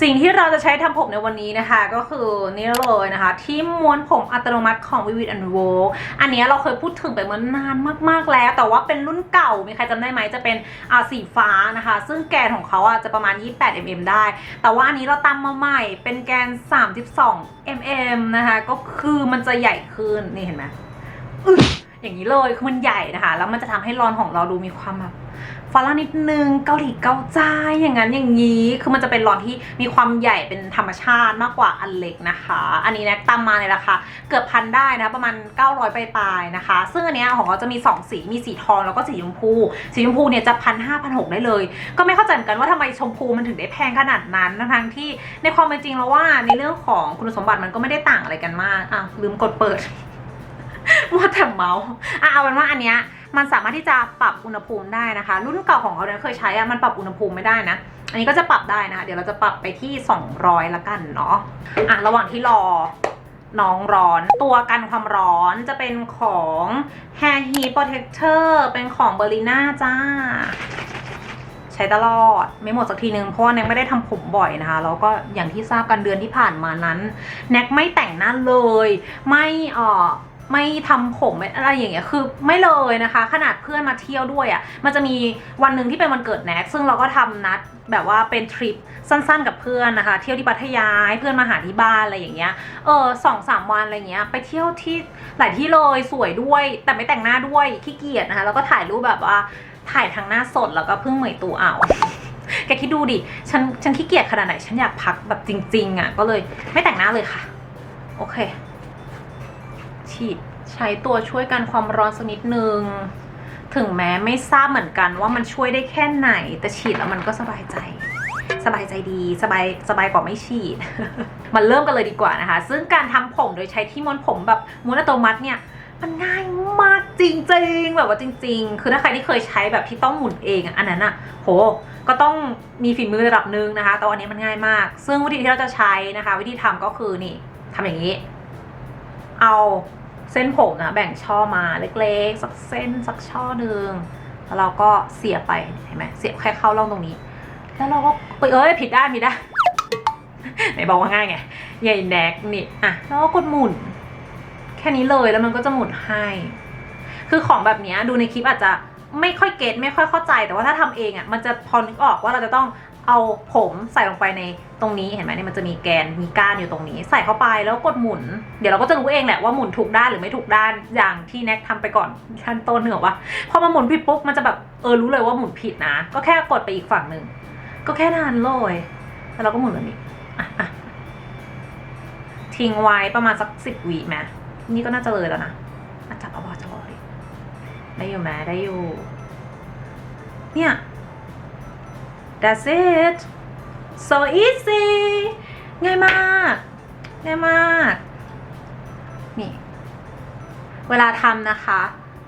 สิ่งที่เราจะใช้ทำผมในวันนี้นะคะ ก็คือนี่เลยนะคะที่ม้วนผมอัตโนมัติของ Vivid and w o อันนี้เราเคยพูดถึงไปเมื่อนานมากๆแล้ว แต่ว่าเป็นรุ่นเก่า มีใครจำได้ไหมจะเป็นอ่าสีฟ้านะคะ ซึ่งแกนของเขาอะจะประมาณ 28 mm ได้ แต่ว่าอันนี้เราตามมาใหม่เป็นแกน 32 mm นะคะ ก็คือมันจะใหญ่ขึ้น นี่เห็นไหม อย่างนี้เลยคือมันใหญ่นะคะ แล้วมันจะทำให้รอนของเราดูมีความแบบฟาร่านิดนึงเกาหลีเกาใจอย่างนั้นอย่างนี้คือมันจะเป็นรอนที่มีความใหญ่เป็นธรรมชาติมากกว่าอันเล็กนะคะ อันนี้แน็กตามมาในราคาเกือบพันได้นะประมาณ 900ปลายๆนะคะ ซึ่งอันเนี้ยของเขาจะมี 2 สีมีสีทองแล้วก็สีชมพู สีชมพูเนี่ยจะพันห้าพันหกได้เลย ก็ไม่เข้าใจเหมือนกันว่าทำไมชมพูมันถึงได้แพงขนาดนั้นทั้งที่ในความเป็นจริงแล้วว่าในเรื่องของคุณสมบัติมันก็ไม่ได้ต่างอะไรกันมากอะลืมกดเปิด มัวแต่เมาส์อะเอาเป็นว่าอันเนี้ยมันสามารถที่จะปรับอุณหภูมิได้นะคะ รุ่นเก่าของเขาเนี่ยเคยใช้อะมันปรับอุณหภูมิไม่ได้นะ อันนี้ก็จะปรับได้นะคะเดี๋ยวเราจะปรับไปที่ 200 ละกันเนาะอะระหว่างที่รอน้องร้อนตัวกันความร้อนจะเป็นของ Hair Heat Protector เป็นของเบอร์ลิน่าจ้า ใช้ตลอดไม่หมดสักทีนึง เพราะว่าแน็กไม่ได้ทำผมบ่อยนะคะ แล้วก็อย่างที่ทราบกันเดือนที่ผ่านมานั้น แน็กไม่แต่งหน้าเลย ไม่เอ่อ ไม่ทำผมอะไรอย่างเงี้ยคือไม่เลยนะคะ ขนาดเพื่อนมาเที่ยวด้วยอะ่ะมันจะมีวันหนึ่งที่เป็นวันเกิดแน็กซึ่งเราก็ทำนัดแบบว่าเป็นทริปสั้นๆกับเพื่อนนะคะ เที่ยวที่พัทยาให้เพื่อนมาหาที่บ้านอะไรอย่างเงี้ยเออสองสามวันอะไรเงี้ยไปเที่ยวที่หลายที่เลยสวยด้วย แต่ไม่แต่งหน้าด้วยขี้เกียจนะคะแล้วก็ถ่ายรูปแบบว่าถ่ายทางหน้าสดแล้วก็เพิ่งเหมยตัวเอาแกคิดดูดิ ฉัน ฉันขี้เกียจขนาดไหน ฉันอยากพักแบบจริง ๆอะ ก็เลยไม่แต่งหน้าเลยค่ะ โอเค ฉีดใช้ตัวช่วยกันความร้อนสักนิดนึง ถึงแม้ไม่ทราบเหมือนกันว่ามันช่วยได้แค่ไหน แต่ฉีดแล้วมันก็สบายใจ สบายใจดี สบายสบายกว่าไม่ฉีด มันเริ่มกันเลยดีกว่านะคะ ซึ่งการทำผมโดยใช้ที่ม้วนผมแบบม้วนอัตโนมัติเนี่ยมันง่ายมากจริงๆ แบบว่าจริง ๆ คือถ้าใครที่เคยใช้แบบที่ต้องหมุนเองอันนั้นอะโห ก็ต้องมีฝีมือระดับหนึ่งนะคะ แต่วันนี้มันง่ายมาก ซึ่งวิธีที่เราจะใช้นะคะ วิธีทำก็คือนี่ทำอย่างนี้ เอา เส้นผมนะแบ่งช่อมาเล็กๆ สักเส้นสักช่อหนึ่งแล้วเราก็เสียบไปเห็นไหมเสียบแค่เข้าร่องตรงนี้ แล้วเราก็ปเอ้ยผิดด้านผิดด้านไหนบอกว่าง่ายไงใหญ่แนกนี่อะแล้วก็กดหมุน แค่นี้เลยแล้วมันก็จะหมุนให้ คือของแบบนี้ดูในคลิปอาจจะไม่ค่อยเก็ตไม่ค่อยเข้าใจแต่ว่าถ้าทำเองอะมันจะพอนึกออกว่าเราจะต้อง เอาผมใส่ลงไปในตรงนี้เห็นไหมเนี่ยมันจะมีแกนมีก้านอยู่ตรงนี้ ใส่เข้าไปแล้วกดหมุน เดี๋ยวเราก็จะรู้เองแหละว่าหมุนถูกด้านหรือไม่ถูกด้านอย่างที่แน็กทำไปก่อนขั้นต้นเหนือว่าพอมาหมุนผิดปุ๊บมันจะแบบเออรู้เลยว่าหมุนผิดนะ ก็แค่กดไปอีกฝั่งหนึ่งก็แค่นั้นเลยแล้วเราก็หมุนแบบนี้ทิ้งไว้ประมาณสักสิบวิไหมนี่ก็น่าจะเลยแล้วนะอาจับเอาบอจับเอาดิได้อยู่ไหมได้อยู่ เนี่ย that's it so easy ง่ายมาก ง่ายมาก นี่ เวลาทำนะคะ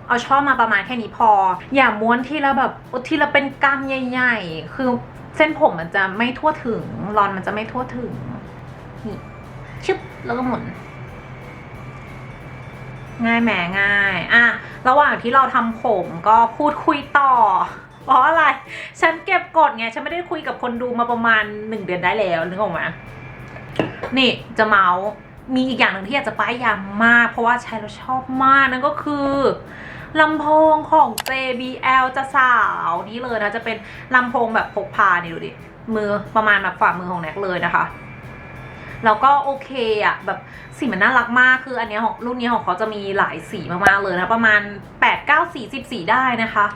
เอาช่อมาประมาณแค่นี้พอ อย่าม้วนทีละแบบทีละเป็นกำใหญ่ ๆ คือเส้นผมมันจะไม่ทั่วถึง รอนมันจะไม่ทั่วถึง นี่ ชึบ แล้วก็หมุน ง่ายแหมง่าย อะ ระหว่างที่เราทำผมก็พูดคุยต่อ เพราะอะไร ฉันเก็บกดไง ฉันไม่ได้คุยกับคนดูมาประมาณหนึ่งเดือนได้แล้วนึกออกไหมนี่จะเมาส์มีอีกอย่างหนึ่งที่อยากจะป้ายยามาก เพราะว่าใช้แล้วชอบมากนั่นก็คือลำโพงของ JBL จะสาวนี่เลยนะ จะเป็นลำโพงแบบพกพาเนี่ยดูดิ มือประมาณแบบฝ่ามือของแน็กเลยนะคะ แล้วก็โอเคอะแบบสีมันน่ารักมากคืออันเนี้ยของรุ่นนี้ของเขาจะมีหลายสีมากๆเลยนะประมาณ 8 9 4 10สีได้นะคะ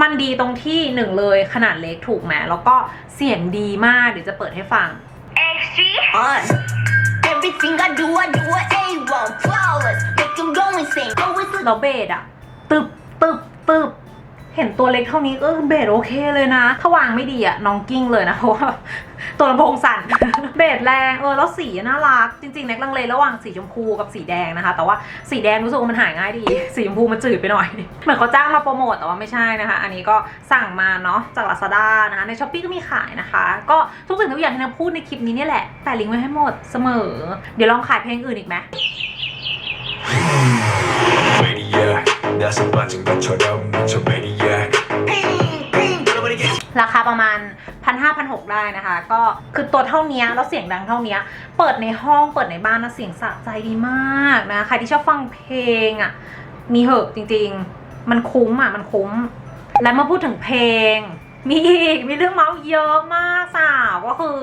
มันดีตรงที่หนึ่งเลยขนาดเล็กถูกไหมแล้วก็เสียงดีมากเดี๋ยวจะเปิดให้ฟัง XG on. Everything I do, I do it A1. Flawless. Make them go insane. Always look แล้วเบสอะตึบตึบตึบ เห็นตัวเล็กเท่านี้เออเบสโอเคเลยนะ ถ้าวางไม่ดีอะน้องกิ้งเลยนะเพราะว่าตัวลำโพงสั่น เบสแรงเออแล้วสีน่ารัก จริงๆแน็กลังเลระหว่างสีชมพูกับสีแดงนะคะ แต่ว่าสีแดงรู้สึกว่ามันหายง่ายดี สีชมพูมันจืดไปหน่อย เหมือนเขาจ้างมาโปรโมทแต่ว่าไม่ใช่นะคะ อันนี้ก็สั่งมาเนาะจาก Lazada นะคะในช้อปปีก็มีขายนะคะ ก็ทุกสิ่งทุกอย่างที่เราพูดในคลิปนี้เนี่ยแหละแต่ลิงก์ไว้ให้หมดเสมอ เดี๋ยวลองขายเพลงอื่นอีกไหม นาราคาประมาณพันห้าพันหกได้นะคะ ก็คือตัวเท่านี้แล้วเสียงดังเท่านี้ เปิดในห้องเปิดในบ้านนะเสียงสะใจดีมากนะใครที่ชอบฟังเพลงอะมีเหอะจริง ๆ มันคุ้มอะมันคุ้ม และเมื่อพูดถึงเพลง มีอีกมีเรื่องเมาส์เยอะมากสาวก็คือ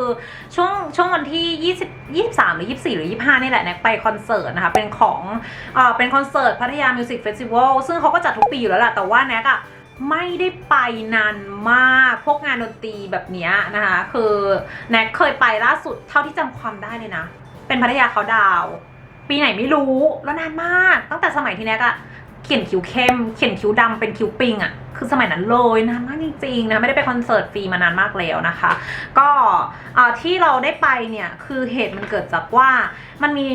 ช่วงช่วงวันที่20 23หรือ24 หรือ 25 นี่แหละแน็กไปคอนเสิร์ตนะคะ เป็นของเอ่อเป็นคอนเสิร์ตพัทยามิวสิกเฟสติวัลซึ่งเขาก็จัดทุกปีอยู่แล้วแหละแต่ว่าแน็กอะไม่ได้ไปนานมากพวกงานดนตรีแบบนี้นะคะ คือแน็กเคยไปล่าสุดเท่าที่จำความได้เลยนะ เป็นพัทยาเขาดาว ปีไหนไม่รู้แล้วนานมาก ตั้งแต่สมัยที่แน็กอะเขียนคิ้วเข้ม เขียนคิ้วดำเป็นคิ้วปิงอะ คือสมัยนั้นเลยนานมากจริงๆนะไม่ได้ไปคอนเสิร์ตฟรีมานานมากแล้วนะคะ ก็ที่เราได้ไปเนี่ยคือเหตุมันเกิดจากว่ามันมี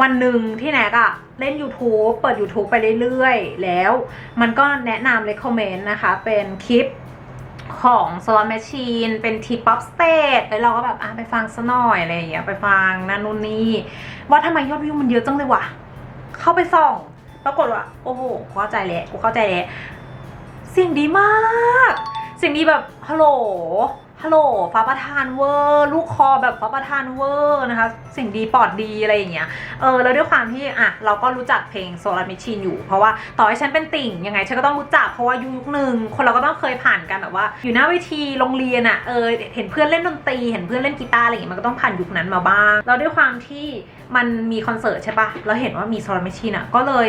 วันหนึ่งที่แนกอะเล่น YouTube เปิด YouTube ไปเรื่อยๆ แล้วมันก็แนะนำ recommend นะคะ เป็นคลิปของ Slot Machine เป็น T-pop stage แล้วเราก็แบบอะไปฟังซะหน่อยอะไรอย่างเงี้ยไปฟังนั่นนู่นนี่ว่าทำไมยอดวิวมันเยอะจังเลยวะ เข้าไปส่อง ปรากฏว่า โอ้โหเข้าใจแล้วกูเข้าใจแล้ว เสียงดีมาก เสียงดีแบบฮัลโหลฮัลโหลฟ้าประธานเวอร์ลูกคอแบบฟ้าประธานเวอร์นะคะเสียงดีปอดดีอะไรอย่างเงี้ยเออแล้วด้วยความที่อะเราก็รู้จักเพลงโซลาร์มิชินอยู่ เพราะว่าต่อให้ฉันเป็นติ่งยังไงฉันก็ต้องรู้จักเพราะว่ายุคหนึ่งคนเราก็ต้องเคยผ่านกันแบบว่า อยู่หน้าเวทีโรงเรียนอะเออเห็นเพื่อนเล่นดนตรีเห็นเพื่อนเล่นกีตาร์อะไรอย่างเงี้ยมันก็ต้องผ่านยุคนั้นมาบ้างแล้วด้วยความที่มันมีคอนเสิร์ตใช่ปะแล้วเห็นว่ามีโซลาร์มิชินอะก็เลย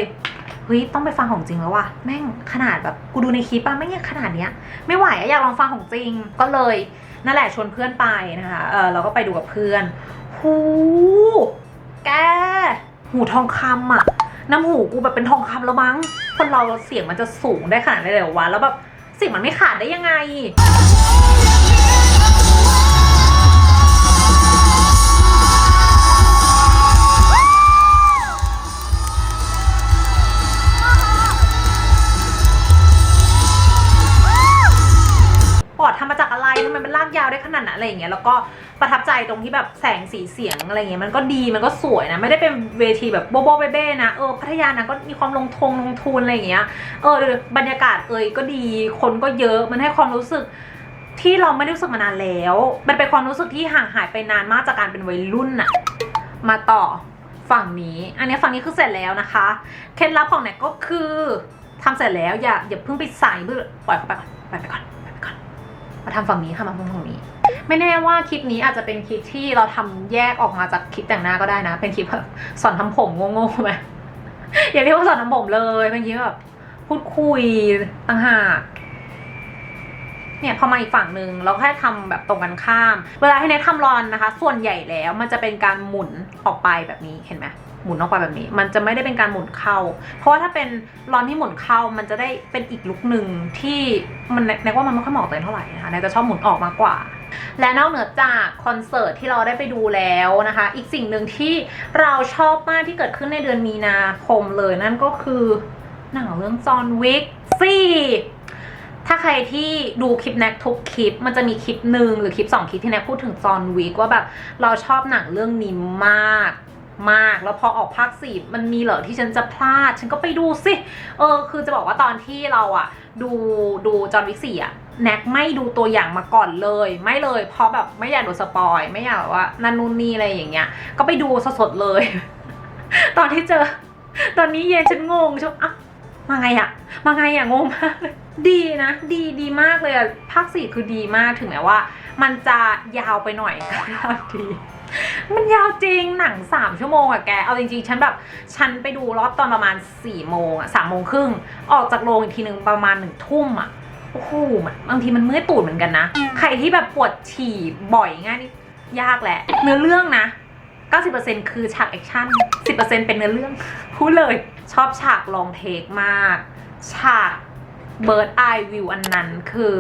เฮ้ยต้องไปฟังของจริงแล้วว่ะแม่งขนาดแบบกูดูในคลิปอะแม่งยังขนาดเนี้ย ไม่ไหวอะอยากลองฟังของจริง ก็เลยนั่นแหละชวนเพื่อนไปนะคะเออเราก็ไปดูกับเพื่อนหูแกหูทองคำอะน้ำหูกูแบบเป็นทองคำแล้วมั้ง คนเราเสียงมันจะสูงได้ขนาดนี้เลยเหรอวะแล้วแบบเสียงมันไม่ขาดได้ยังไง ทำมาจากอะไรทำไมมันลากยาวได้ขนาดนั้นอะไรอย่างเงี้ยแล้วก็ประทับใจตรงที่แบบแสงสีเสียงอะไรเงี้ยมันก็ดีมันก็สวยนะไม่ได้เป็นเวทีแบบโบโบเบ้เบ้นะเออพัทยานะก็มีความลงทงลงทุนอะไรอย่างเงี้ยเออบรรยากาศเอยก็ดีคนก็เยอะมันให้ความรู้สึกที่เราไม่ได้รู้สึกมานานแล้ว มันเป็นความรู้สึกที่ห่างหายไปนานมากจากการเป็นวัยรุ่นอะมาต่อฝั่งนี้ อันนี้ฝั่งนี้คือเสร็จแล้วนะคะ เคล็ดลับของแน็กก็คือทำเสร็จแล้วอย่าอย่าเพิ่งไปใส่เพื่อปล่อยเขาไปก่อนปล่อยไปก่อน มาทำฝั่งนี้ค่ะมาทำฝั่งนี้ ไม่แน่ว่าคลิปนี้อาจจะเป็นคลิปที่เราทำแยกออกมาจากคลิปแต่งหน้าก็ได้นะ เป็นคลิปแบบสอนทำผมโง่ๆไหมอย่าเรียกว่าสอนทำผมเลยเป็นคลิปแบบพูดคุยต่างหากเนี่ยพอมาอีกฝั่งหนึ่งเราแค่ทำแบบตรงกันข้าม เวลาให้เนททำรอนนะคะ ส่วนใหญ่แล้วมันจะเป็นการหมุนออกไปแบบนี้เห็นไหม หมุนออกไปแบบนี้ มันจะไม่ได้เป็นการหมุนเข้า เพราะว่าถ้าเป็นรอนที่หมุนเข้ามันจะได้เป็นอีกลุกหนึ่งที่มันแนกว่ามันไม่ค่อยเหมาะตัวเองเท่าไหร่นะคะแนกจะชอบหมุนออกมากกว่า และนอกเหนือจากคอนเสิร์ตที่เราได้ไปดูแล้วนะคะ อีกสิ่งหนึ่งที่เราชอบมากที่เกิดขึ้นในเดือนมีนาคมเลยนั่นก็คือหนังเรื่องจอห์นวิกซี่ถ้าใครที่ดูคลิปแน็กทุกคลิป มันจะมีคลิปหนึ่งหรือคลิปสองคลิปที่แน็กพูดถึงจอห์นวิกว่าแบบเราชอบหนังเรื่องนี้มาก มาก แล้วพอออกภาคสี่มันมีเหรอที่ฉันจะพลาด ฉันก็ไปดูสิ เออ คือจะบอกว่าตอนที่เราอะดูดูจอห์นวิกสี่อะแน็กไม่ดูตัวอย่างมาก่อนเลย ไม่เลย เพราะแบบไม่อยากโดนสปอย ไม่อยากแบบว่านันนูนนี่อะไรอย่างเงี้ย ก็ไปดูสดๆเลย ตอนที่เจอ ตอนนี้เย็นฉันงงฉันอะมาไงอะมาไงอะงงมากเลย ดีนะ ดีดีมากเลยอะภาคสี่คือดีมากถึงแม้ว่า มันจะยาวไปหน่อยก็ยาวดีมันยาวจริงหนังสามชั่วโมงอะแก เอาจริงๆ ฉันแบบ ฉันไปดูรอบตอนประมาณสี่โมงอะสามโมงครึ่ง ออกจากโรงอีกทีหนึ่งประมาณหนึ่งทุ่มอะโอ้โหมันบางทีมันเมื่อยตูดเหมือนกันนะ ใครที่แบบปวดฉี่บ่อยง่ายนี่ยากแหละ เนื้อเรื่องนะ 90%คือฉากแอคชั่น 10%เป็นเนื้อเรื่องพูดเลย ชอบฉากลองเทคมาก ฉาก เบิร์ดไอวิวอันนั้นคือ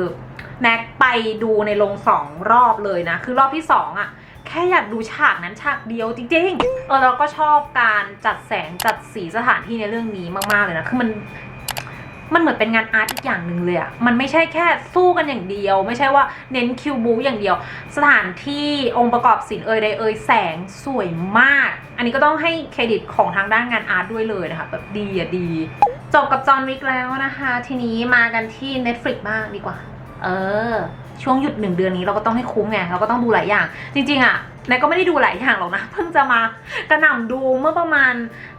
แน็กไปดูในโรงสองรอบเลยนะ คือรอบที่สองอะแค่อยากดูฉากนั้นฉากเดียวจริงๆ เออเราก็ชอบการจัดแสงจัดสีสถานที่ในเรื่องนี้มากๆเลยนะ คือมัน มันเหมือนเป็นงานอาร์ตอีกอย่างหนึ่งเลยอะมันไม่ใช่แค่สู้กันอย่างเดียว ไม่ใช่ว่าเน้นคิวบูอย่างเดียว สถานที่องค์ประกอบศิลป์เอ่ยใดเอ่ยแสงสวยมาก อันนี้ก็ต้องให้เครดิตของทางด้านงานอาร์ตด้วยเลยนะคะแบบดีอะดี จบกับจอห์นวิกแล้วนะคะ ทีนี้มากันที่ Netflix บ้างดีกว่า เออ ช่วงหยุดหนึ่งเดือนนี้เราก็ต้องให้คุ้มไงเราก็ต้องดูหลายอย่าง จริงๆอะ นายก็ไม่ได้ดูหลายอย่างหรอกนะ เพิ่งจะมากระหน่ำดูเมื่อประมาณ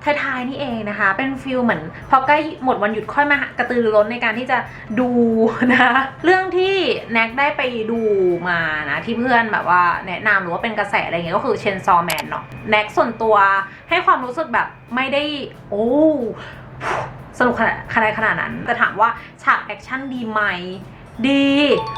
ท้ายๆนี่เองนะคะ เป็นฟิลเหมือน พอใกล้หมดวันหยุดค่อยมากระตือรือร้นในการที่จะดูนะ เรื่องที่แน็กได้ไปดูมานะที่เพื่อนแบบว่าแนะนำหรือว่าเป็นกระแสอะไรเงี้ยก็คือเชนซอแมนเนาะแน็กส่วนตัวให้ความรู้สึกแบบไม่ได้ โอ้สนุกขนาดขนาดขนาดนั้น แต่ถามว่าฉากแอคชั่นดีไหมดี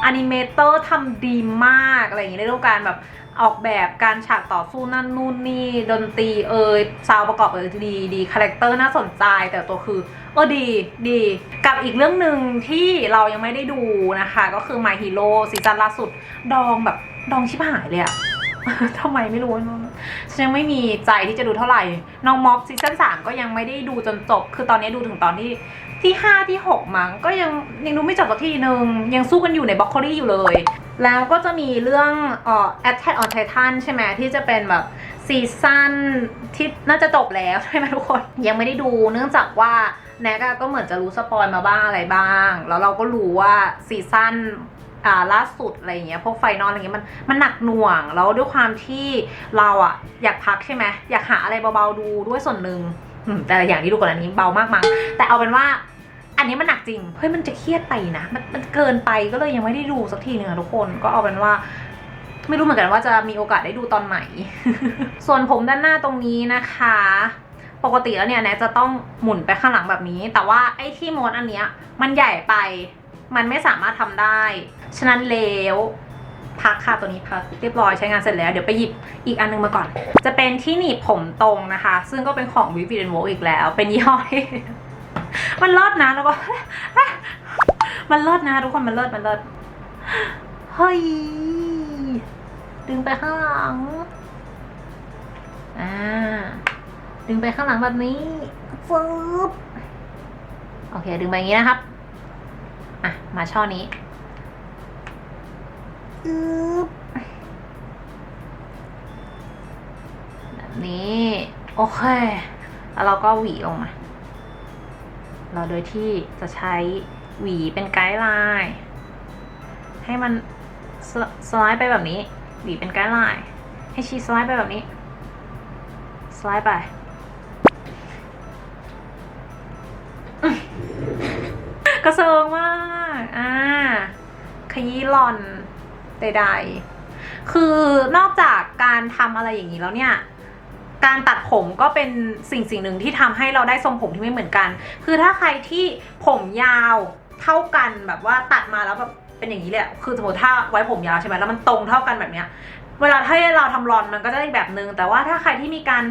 อนิเมเตอร์ทำดีมาก อะไรอย่างเงี้ยในเรื่องการแบบ ออกแบบการฉากต่อสู้นั่นนู่นนี่ดนตรีเอยซาวประกอบเอยดีดีคาแรคเตอร์น่าสนใจ แต่ตัวคือเออดีดี กับอีกเรื่องหนึ่งที่เรายังไม่ได้ดูนะคะ ก็คือ My Hero ซีซั่นล่าสุด ดองแบบดองชิบหายเลยอะทำไมไม่รู้ฉันยังไม่มีใจที่จะดูเท่าไหร่ น้องม็อบซีซั่นสามก็ยังไม่ได้ดูจนจบ คือตอนนี้ดูถึงตอนที่ที่ห้าที่หกมั้งก็ยังยังดูไม่จบสักทีหนึ่งยังสู้กันอยู่ในบล็อกโคลี่อยู่เลย แล้วก็จะมีเรื่องเอ่อ Attack on Titan ใช่ไหมที่จะเป็นแบบซีซั่นที่น่าจะจบแล้วใช่ไหมทุกคนยังไม่ได้ดูเนื่องจากว่าแน็กก็เหมือนจะรู้สปอยมาบ้างอะไรบ้าง แล้วเราก็รู้ว่าซีซั่นอ่าล่าสุดอะไรอย่างเงี้ยพวกไฟนอลอะไรเงี้ยมันมันหนักหน่วง แล้วด้วยความที่เราอะอยากพักใช่ไหมอยากหาอะไรเบาๆดูด้วยส่วนหนึ่งแต่อย่างที่ดูก่อนอันนี้เบามากมั้งแต่เอาเป็นว่า อันนี้มันหนักจริง เฮ้ยมันจะเครียดไปนะ มันมันเกินไปก็เลยยังไม่ได้ดูสักทีหนึ่งอะทุกคน ก็เอาเป็นว่า ไม่รู้เหมือนกันว่าจะมีโอกาสได้ดูตอนไหน ส่วนผมด้านหน้าตรงนี้นะคะ ปกติแล้วเนี่ยแนทจะต้องหมุนไปข้างหลังแบบนี้ แต่ว่าไอ้ที่ม้วนอันเนี้ยมันใหญ่ไป มันไม่สามารถทำได้ ฉะนั้นแล้วพักค่ะตัวนี้พักเรียบร้อยใช้งานเสร็จแล้ว เดี๋ยวไปหยิบอีกอันนึงมาก่อน จะเป็นที่หนีบผมตรงนะคะ ซึ่งก็เป็นของวิวิ n นโวอีกแล้ว เป็นยี่ห้อที่ มันเลิศนะแล้วก็มันเลิศนะทุกคนมันเลิศมันเลิศเฮ้ยดึงไปข้างหลังอ่าดึงไปข้างหลังแบบนี้ฟึบโอเค ดึงไปอย่างนี้นะครับ อะ มาช่อนี้อึบแบบนี้ โอเค แล้วเราก็หวีลงมา เราโดยที่จะใช้หวีเป็นไกด์ไลน์ให้มันสสไลด์ไปแบบนี้หวีเป็นไกด์ไลน์ให้ชีสไลด์ไปแบบนี้ สไลด์ไปกระเซิงมากอ่าขยี้หลอนใดๆ คือนอกจากการทำอะไรอย่างนี้แล้วเนี่ย การตัดผมก็เป็นสิ่งสิ่งหนึ่งที่ทำให้เราได้ทรงผมที่ไม่เหมือนกัน คือถ้าใครที่ผมยาวเท่ากันแบบว่าตัดมาแล้วแบบเป็นอย่างนี้เลยอะคือสมมติถ้าไว้ผมยาวใช่ไหมแล้วมันตรงเท่ากันแบบเนี้ย เวลาถ้าเราทำรอนมันก็จะได้อีกแบบนึง แต่ว่าถ้าใครที่มีการ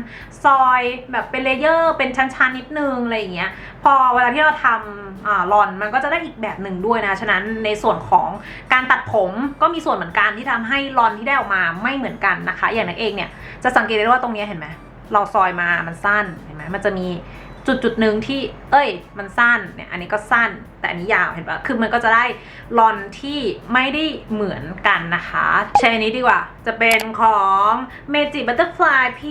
ซอยแบบเป็นเลเยอร์เป็นชั้นๆนิดนึงอะไรอย่างเงี้ย พอเวลาที่เราทำอ่ารอนมันก็จะได้อีกแบบหนึ่งด้วยนะ ฉะนั้นในส่วนของการตัดผมก็มีส่วนเหมือนกันที่ทำให้รอนที่ได้ออกมาไม่เหมือนกันนะคะ อย่างนักเองเนี่ยจะสังเกตได้ว่าตรงเนี้ยเห็นไหมเราซอยมามันสั้นเห็นไหมมันจะมี จุดจุดหนึ่งที่เอ้ย มันสั้นเนี่ยอันนี้ก็สั้นแต่อันนี้ยาวเห็นปะคือมันก็จะได้รอนที่ไม่ได้เหมือนกันนะคะใช้อันนี้ดีกว่า จะเป็นของ Magic Butterfly P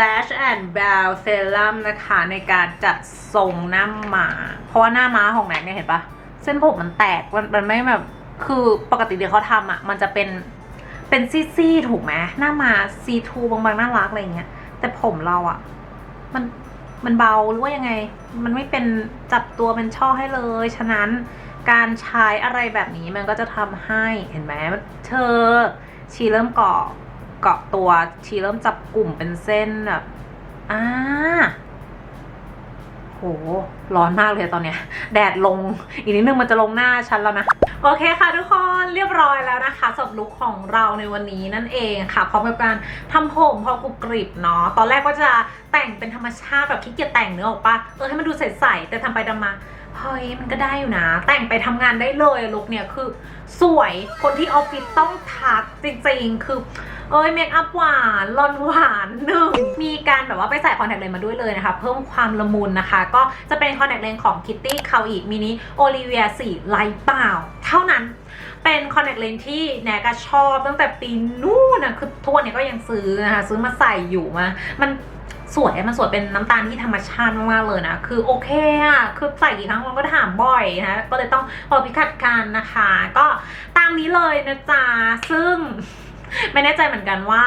Lash and Brow Serum นะคะในการจัดทรงหน้าม้าเพราะว่าหน้าม้าของแน็กเนี่ยเห็นปะเส้นผมมันแตกมันมันไม่แบบคือปกติเดี๋ยวเขาทำอะมันจะเป็นเป็นซี่ๆถูกไหมหน้ามาซีทูบางๆน่ารักอะไรเงี้ยแต่ผมเราอะ มัน มันเบาหรือว่ายังไง มันไม่เป็นจับตัวเป็นช่อให้เลย ฉะนั้นการใช้อะไรแบบนี้มันก็จะทำให้เห็นไหมเธอ ชีเริ่มเกาะเกาะตัว ชีเริ่มจับกลุ่มเป็นเส้นแบบอ่า โหร้อนมากเลยตอนเนี้ย แดดลง อีกนิดนึงมันจะลงหน้าฉันแล้วนะ โอเคค่ะทุกคนเรียบร้อยแล้วนะคะสำหรับลุคของเราในวันนี้นั่นเองค่ะ พร้อมกับการทำผมพอกรุบกริบเนาะ ตอนแรกก็จะแต่งเป็นธรรมชาติแบบขี้เกียจแต่งเนื้อออกปะเออให้มันดูใสๆแต่ทำไปทำมาเฮ้ยมันก็ได้อยู่นะ แต่งไปทำงานได้เลยลุคเนี่ยคือ สวยคนที่ออฟฟิศต้องทักจริงๆคือ เอ้ยเมคอัพหวานลอนหวานหนึ่งมีการแบบว่าไปใส่คอนแทคเลนส์มาด้วยเลยนะคะ เพิ่มความละมุนนะคะ ก็จะเป็นคอนแทคเลนส์ของ Kitty เขาอีกมินิโอลิเวียสีไลท์เปล่า เท่านั้นเป็นคอนแทคเลนส์ที่แนกชอบตั้งแต่ปีนู้นนะคือทุกวันนี้ก็ยังซื้อนะคะ ซื้อมาใส่อยู่มา มันสวยมันสวยเป็นน้ำตาลที่ธรรมชาติมากๆเลยนะ คือโอเคอะคือใส่กี่ครั้งมันก็ถามบ่อยนะ ก็เลยต้องขอพิกัดกันนะคะ ก็ตามนี้เลยนะจ๊ะ ซึ่ง ไม่แน่ใจเหมือนกันว่า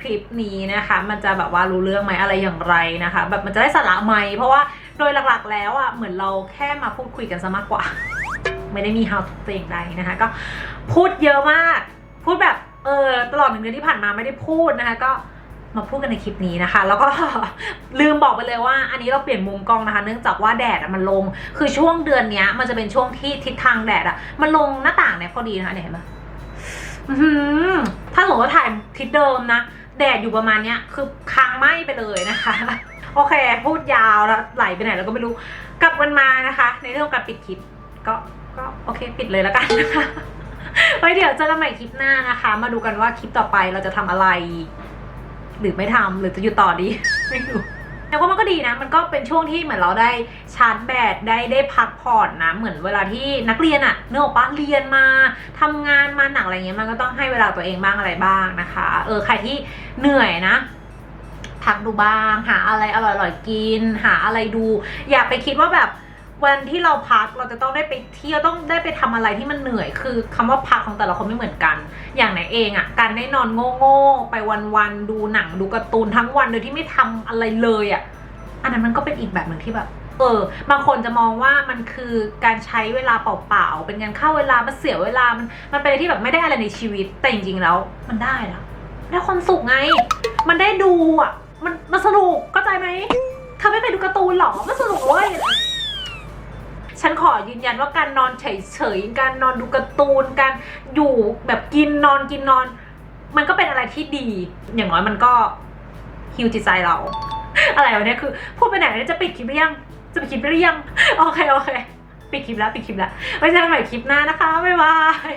คลิปนี้นะคะ มันจะแบบว่ารู้เรื่องไหมอะไรอย่างไรนะคะ แบบมันจะได้สาระไหมเพราะว่าโดยหลักๆแล้วอะเหมือนเราแค่มาพูดคุยกันซะมากกว่า ไม่ได้มี how to แต่อย่างใดนะคะ ก็พูดเยอะมาก พูดแบบเออตลอดหนึ่งเดือนที่ผ่านมาไม่ได้พูดนะคะ ก็มาพูดกันในคลิปนี้นะคะ แล้วก็ลืมบอกไปเลยว่า อันนี้เราเปลี่ยนมุมกล้องนะคะ เนื่องจากว่าแดดมันลง คือช่วงเดือนนี้มันจะเป็นช่วงที่ทิศทางแดดอะมันลงหน้าต่างเนี่ยพอดีนะคะเนี่ยเห็นไหม ถ้าสมมติว่าถ่ายทิศเดิมนะ แดดอยู่ประมาณเนี้ยคือค้างไหม้ไปเลยนะคะ โอเค พูดยาวแล้วไหลไปไหนแล้วก็ไม่รู้ กลับกันมานะคะ ในเรื่องการปิดคลิปก็ก็โอเคปิดเลยแล้วกันนะคะไว้เดี๋ยวเจอกันใหม่คลิปหน้านะคะ มาดูกันว่าคลิปต่อไปเราจะทำอะไร หรือไม่ทำหรือจะอยู่ต่อดี ไม่รู้ แต่ว่ามันก็ดีนะ มันก็เป็นช่วงที่เหมือนเราได้ชาร์จแบตได้ได้พักผ่อนนะ เหมือนเวลาที่นักเรียนอะเนื้อออกปะเรียนมาทำงานมาหนักอะไรเงี้ยมันก็ต้องให้เวลาตัวเองบ้างอะไรบ้างนะคะ เออใครที่เหนื่อยนะพักดูบ้าง หาอะไรอร่อยๆกิน หาอะไรดู อย่าไปคิดว่าแบบ วันที่เราพักเราจะต้องได้ไปเที่ยวต้องได้ไปทำอะไรที่มันเหนื่อย คือคำว่าพักของแต่ละคนไม่เหมือนกัน อย่างไหนเองอะ่ะการได้นอนโง่ๆไปวันๆดูหนังดูการ์ตูนทั้งวันโดยที่ไม่ทำอะไรเลยอะ่ะอันนั้นมันก็เป็นอีกแบบหนึ่งที่แบบเออบางคนจะมองว่ามันคือการใช้เวลาเปล่าๆเป็นการเข้าเวลามันเสียเวลามันมันเป็นอะไรที่แบบไม่ได้อะไรในชีวิตแต่จริงๆแล้ว มันได้นะได้ความสุขไง มันได้ดูอะมันมันสนุกเข้าใจไหมเธอไม่เคยดูการ์ตูนหรอมันสนุกเว้ย ฉันขอยืนยันว่าการนอนเฉยๆ การนอนดูการ์ตูน การอยู่แบบกินนอนกินนอน มันก็เป็นอะไรที่ดี อย่างน้อยมันก็ฮิวจิตใจเรา อะไรวะเนี่ยคือพูดไปไหนจะปิดคลิปหรือยัง จะปิดคลิปหรือยัง โอเคโอเค ปิดคลิปแล้วปิดคลิปแล้วไว้เจอกันใหม่คลิปหน้านะคะ บ๊ายบาย